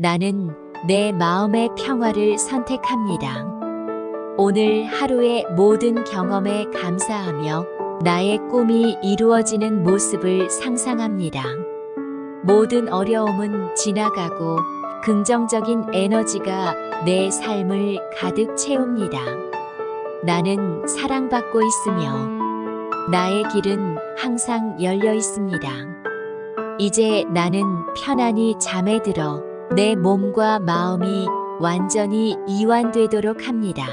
나는 내 마음의 평화를 선택합니다. 오늘 하루의 모든 경험에 감사하며 나의 꿈이 이루어지는 모습을 상상합니다. 모든 어려움은 지나가고 긍정적인 에너지가 내 삶을 가득 채웁니다. 나는 사랑받고 있으며 나의 길은 항상 열려 있습니다. 이제 나는 편안히 잠에 들어 내 몸과 마음이 완전히 이완되도록 합니다.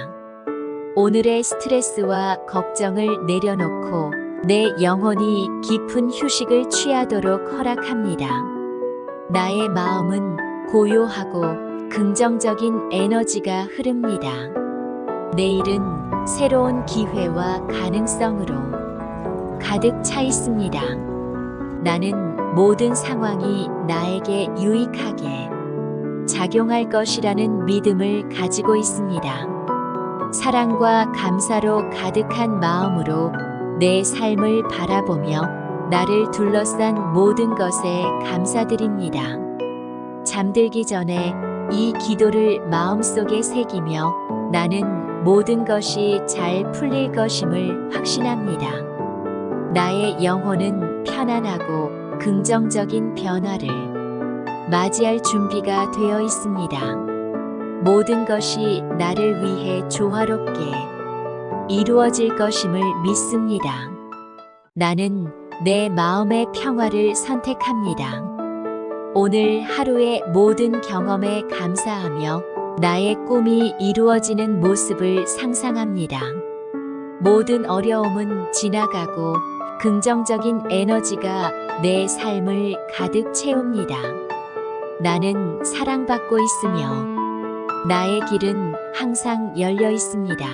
오늘의 스트레스와 걱정을 내려놓고 내 영혼이 깊은 휴식을 취하도록 허락합니다. 나의 마음은 고요하고 긍정적인 에너지가 흐릅니다. 내일은 새로운 기회와 가능성으로 가득 차 있습니다. 나는 모든 상황이 나에게 유익하게 작용할 것이라는 믿음을 가지고 있습니다. 사랑과 감사로 가득한 마음으로 내 삶을 바라보며 나를 둘러싼 모든 것에 감사드립니다. 잠들기 전에 이 기도를 마음속에 새기며 나는 모든 것이 잘 풀릴 것임을 확신합니다. 나의 영혼은 편안하고 긍정적인 변화를 맞이할 준비가 되어 있습니다. 모든 것이 나를 위해 조화롭게 이루어질 것임을 믿습니다. 나는 내 마음의 평화를 선택합니다. 오늘 하루의 모든 경험에 감사하며 나의 꿈이 이루어지는 모습을 상상합니다. 모든 어려움은 지나가고 긍정적인 에너지가 내 삶을 가득 채웁니다. 나는 사랑받고 있으며 나의 길은 항상 열려 있습니다.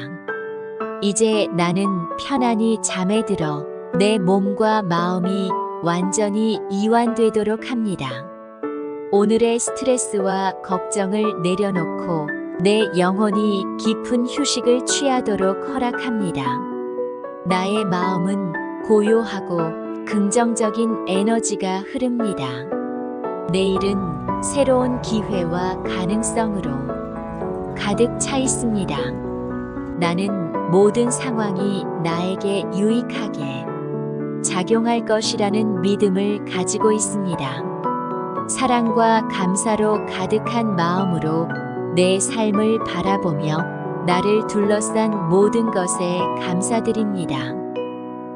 이제 나는 편안히 잠에 들어 내 몸과 마음이 완전히 이완되도록 합니다. 오늘의 스트레스와 걱정을 내려놓고 내 영혼이 깊은 휴식을 취하도록 허락합니다. 나의 마음은 고요하고 긍정적인 에너지가 흐릅니다. 내일은 새로운 기회와 가능성으로 가득 차 있습니다. 나는 모든 상황이 나에게 유익하게 작용할 것이라는 믿음을 가지고 있습니다. 사랑과 감사로 가득한 마음으로 내 삶을 바라보며 나를 둘러싼 모든 것에 감사드립니다.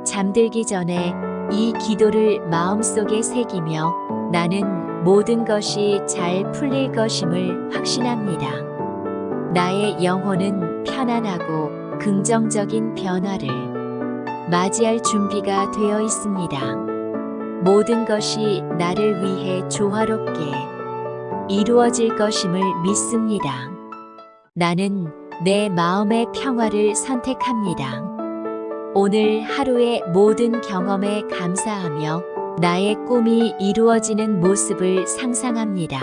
잠들기 전에 이 기도를 마음속에 새기며 나는 모든 것이 잘 풀릴 것임을 확신합니다. 나의 영혼은 편안하고 긍정적인 변화를 맞이할 준비가 되어 있습니다. 모든 것이 나를 위해 조화롭게 이루어질 것임을 믿습니다. 나는 내 마음의 평화를 선택합니다. 오늘 하루의 모든 경험에 감사하며 나의 꿈이 이루어지는 모습을 상상합니다.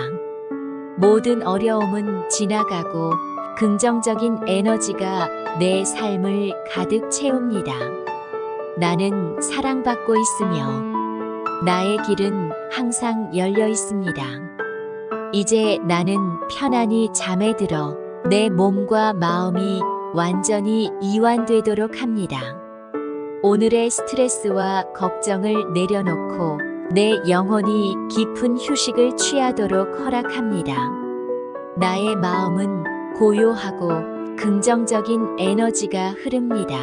모든 어려움은 지나가고 긍정적인 에너지가 내 삶을 가득 채웁니다. 나는 사랑받고 있으며 나의 길은 항상 열려 있습니다. 이제 나는 편안히 잠에 들어 내 몸과 마음이 완전히 이완되도록 합니다. 오늘의 스트레스와 걱정을 내려놓고 내 영혼이 깊은 휴식을 취하도록 허락합니다. 나의 마음은 고요하고 긍정적인 에너지가 흐릅니다.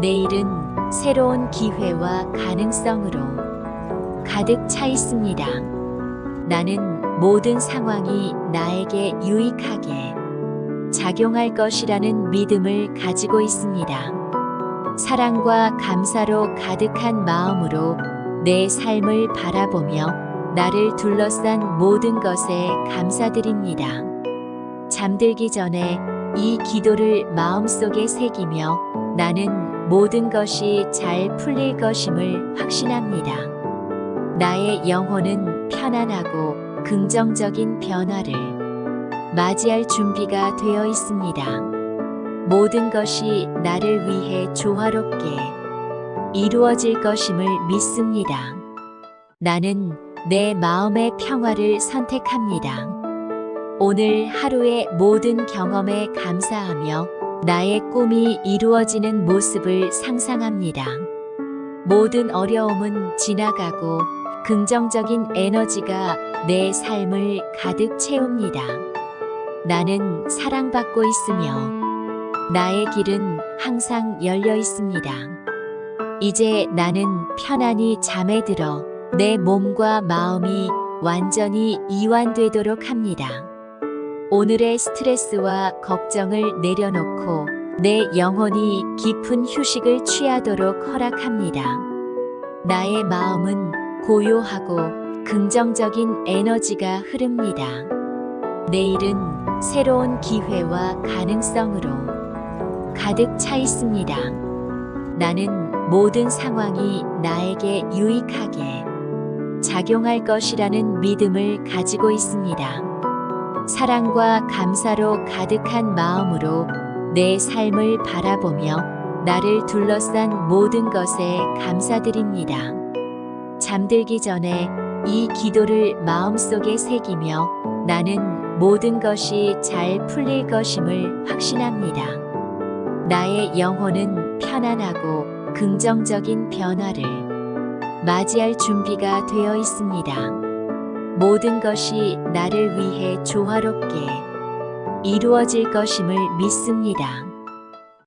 내일은 새로운 기회와 가능성으로 가득 차 있습니다. 나는 모든 상황이 나에게 유익하게 작용할 것이라는 믿음을 가지고 있습니다. 사랑과 감사로 가득한 마음으로 내 삶을 바라보며 나를 둘러싼 모든 것에 감사드립니다. 잠들기 전에 이 기도를 마음속에 새기며 나는 모든 것이 잘 풀릴 것임을 확신합니다. 나의 영혼은 편안하고 긍정적인 변화를 맞이할 준비가 되어 있습니다. 모든 것이 나를 위해 조화롭게 이루어질 것임을 믿습니다. 나는 내 마음의 평화를 선택합니다. 오늘 하루의 모든 경험에 감사하며 나의 꿈이 이루어지는 모습을 상상합니다. 모든 어려움은 지나가고 긍정적인 에너지가 내 삶을 가득 채웁니다. 나는 사랑받고 있으며 나의 길은 항상 열려 있습니다. 이제 나는 편안히 잠에 들어 내 몸과 마음이 완전히 이완되도록 합니다. 오늘의 스트레스와 걱정을 내려놓고 내 영혼이 깊은 휴식을 취하도록 허락합니다. 나의 마음은 고요하고 긍정적인 에너지가 흐릅니다. 내일은 새로운 기회와 가능성으로 가득 차 있습니다. 나는 모든 상황이 나에게 유익하게 작용할 것이라는 믿음을 가지고 있습니다. 사랑과 감사로 가득한 마음으로 내 삶을 바라보며 나를 둘러싼 모든 것에 감사드립니다. 잠들기 전에 이 기도를 마음속에 새기며 나는 모든 것이 잘 풀릴 것임을 확신합니다. 나의 영혼은 편안하고 긍정적인 변화를 맞이할 준비가 되어 있습니다. 모든 것이 나를 위해 조화롭게 이루어질 것임을 믿습니다.